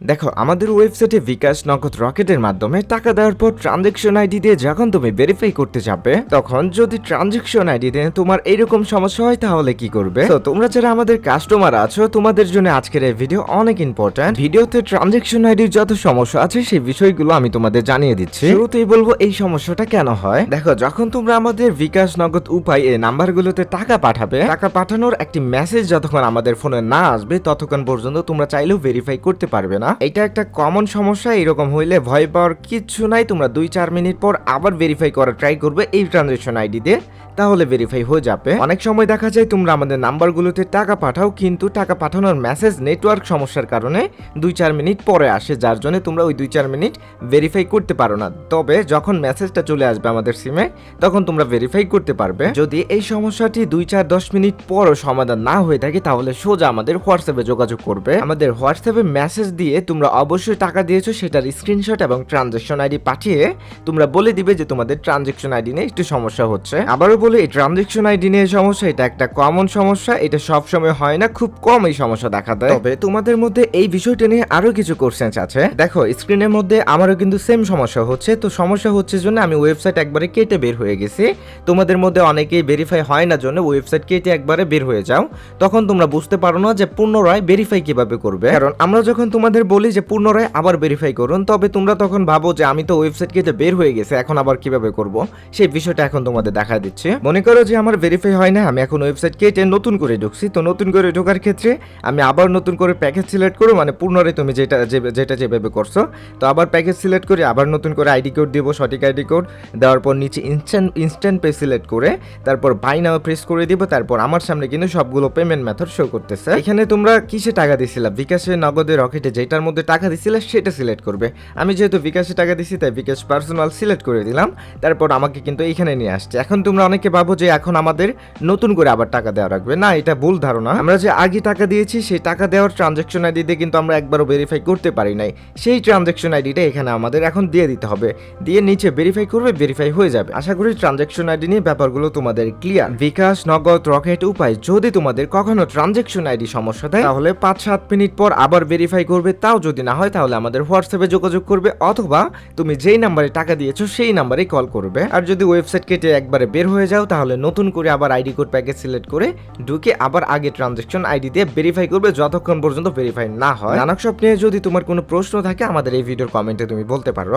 দেখো, আমাদের ওয়েবসাইটে বিকাশ নগদ রকেটের মাধ্যমে টাকা দেওয়ার পর ট্রানজেকশন আইডি দিয়ে যখন তুমি ভেরিফাই করতে যাবে, তখন যদি ট্রানজেকশন আইডি দিয়ে তোমার এইরকম সমস্যা হয়, তাহলে কি করবে? তো তোমরা যারা আমাদের কাস্টমার আছো, তোমাদের জন্য আজকের এই ভিডিও অনেক ইম্পর্ট্যান্ট ভিডিওতে ট্রানজেকশন আইডির যত সমস্যা আছে, সেই বিষয়গুলো আমি তোমাদের জানিয়ে দিচ্ছি। শুরুতেই বলব, এই সমস্যাটা কেন হয়? দেখো, যখন তোমরা আমাদের বিকাশ নগদ উপায় এই নাম্বারগুলোতে টাকা পাঠাবে, টাকা পাঠানোর একটি মেসেজ যতক্ষণ আমাদের ফোনে না আসবে, ততক্ষণ পর্যন্ত তোমরা চাইলেও ভেরিফাই করতে পারবে না। এটা একটা কমন সমস্যা, এরকম হইলে ভয় পাওয়ার কিচ্ছু নাই। তোমরা দুই চার মিনিট পর আবার ভেরিফাই করার ট্রাই করবে এই ট্রানজেকশন আইডি দিয়ে তাহলে ভেরিফাই হয়ে যাবে। অনেক সময় দেখা যায় তোমরা আমাদের নাম্বারগুলোতে টাকা পাঠাও, কিন্তু টাকা পাঠানোর মেসেজ নেটওয়ার্ক সমস্যার কারণে দুই চার মিনিট পরে আসে, যার জন্য তোমরা ওই দুই চার মিনিট ভেরিফাই করতে পারো না। তবে যখন মেসেজটা চলে আসবে আমাদের সিমে তখন তোমরা ভেরিফাই করতে পারবে। যদি এই সমস্যাটি দুই চার দশ মিনিট পরও সমাধান না হয়ে থাকে, তাহলে সোজা আমাদের হোয়াটসঅ্যাপে যোগাযোগ করবে। আমাদের হোয়াটসঅ্যাপে মেসেজ দিয়ে তোমরা অবশ্যই টাকা দিয়েছ, সেটার স্ক্রিনশট এবং ট্রানজেকশন আইডি পাঠিয়ে তোমরা বলে দিবে যে তোমাদের ট্রানজেকশন আইডি নিয়ে একটু সমস্যা হচ্ছে। আবারও বলে, এই ট্রানজেকশন আইডি নিয়ে সমস্যা, এটা একটা কমন সমস্যা, এটা সব সময় হয় না, খুব কম এই সমস্যা দেখা দেয়। তবে তোমাদের মধ্যে এই বিষয়টা নিয়ে আরও কিছু কোশ্চেন্স আছে। দেখো স্ক্রিনের মধ্যে আমারও কিন্তু সেম সমস্যা হচ্ছে, তো সমস্যা হচ্ছে জন্য আমি ওয়েবসাইট একবারে কেটে বের হয়ে গেছি। তোমাদের মধ্যে অনেকেই ভেরিফাই হয় না জন্য ওয়েবসাইট কেটে একবারে বের হয়ে যাও। তখন তোমরা বুঝতে পারো না যে পুনরায় ভেরিফাই কীভাবে করবে। কারণ আমরা যখন তোমাদের বলি যে পুনরায় আবার ভেরিফাই করুন। তবে তোমরা তখন ভাবো যে আমি তো ওয়েবসাইট কেটে বের হয়ে গেছে, এখন আবার কীভাবে করব? সেই বিষয়টা এখন তোমাদের দেখা দিচ্ছে। মনে করো যে আমার ভেরিফাই হয় না, আমি এখন ওয়েবসাইট কেটে নতুন করে ঢুকছি। তো নতুন করে ঢোকার ক্ষেত্রে আমি আবার নতুন করে প্যাকেজ সিলেক্ট করব মানে পুনরায় তুমি যেটা যেটা যেভাবে করছ। তো আবার প্যাকেজ সিলেক্ট করে আবার নতুন করে আইডি কোড দিব, সঠিক আইডি কোড দেওয়ার পর নিচে ইনস্ট্যান্ট ইনস্ট্যান্ট পে সিলেক্ট করে তারপর বাই নাও প্রেস করে দিব, তারপর আমার সামনে কিন্তু সবগুলো পেমেন্ট মেথড শো করতেছে। এখানে তোমরা কিসে টাকা দিছিলা? বিকাশে, নগদে রকেটে যেটার মধ্যে টাকা দিছিলে, সেটা সিলেক্ট করবে। আমি যেহেতু বিকাশে টাকা দিছি, তাই বিকাশ পার্সোনাল সিলেক্ট করে দিলাম। তারপর আমাকে কিন্তু এইখানে নিয়ে আসছে। এখন তোমরা অনেকে ভাবো যে এখন আমাদের নতুন করে আবার টাকা দেওয়া রাখবে না, এটা ভুল ধারণা। আমরা যে আগে টাকা দিয়েছি, সেই টাকা দেওয়ার ট্রানজাকশন আইডি দিয়ে কিন্তু আমরা একবারও ভেরিফাই করতে পারি নাই। সেই ট্রানজাকশন আইডিটা এখানে আমাদের এখন দিয়ে দিতে হবে। দিয়ে নিচে ভেরিফাই করবে ভেরিফাই হয়ে যাবে। আশা করি ট্রানজাকশন আইডি নিয়ে ব্যাপারগুলো তোমাদের ক্লিয়ার বিকাশ, নগদ, রকেট, উপায়, যদি তোমাদের কখনো ট্রানজাকশন আইডি সমস্যা দেয়, তাহলে পাঁচ সাত মিনিট পর আবার ভেরিফাই করবে তাও যদি না হয়, তাহলে আমাদের হোয়াটসঅ্যাপে যোগাযোগ করবে অথবা তুমি যেই নাম্বারে টাকা দিয়েছ, সেই নাম্বারে কল করবে। আর যদি ওয়েবসাইট কেটে একবারে বের হয়ে যাও, তাহলে নতুন করে আবার আইডি কোড প্যাকেজ সিলেক্ট করে ঢুকে আবার আগে ট্রানজেকশন আইডি দিয়ে ভেরিফাই করবে, যতক্ষণ পর্যন্ত ভেরিফাই না হয়। নানক সব নিয়ে যদি তোমার কোনো প্রশ্ন থাকে, আমাদের এই ভিডিওর কমেন্টে তুমি বলতে পারো।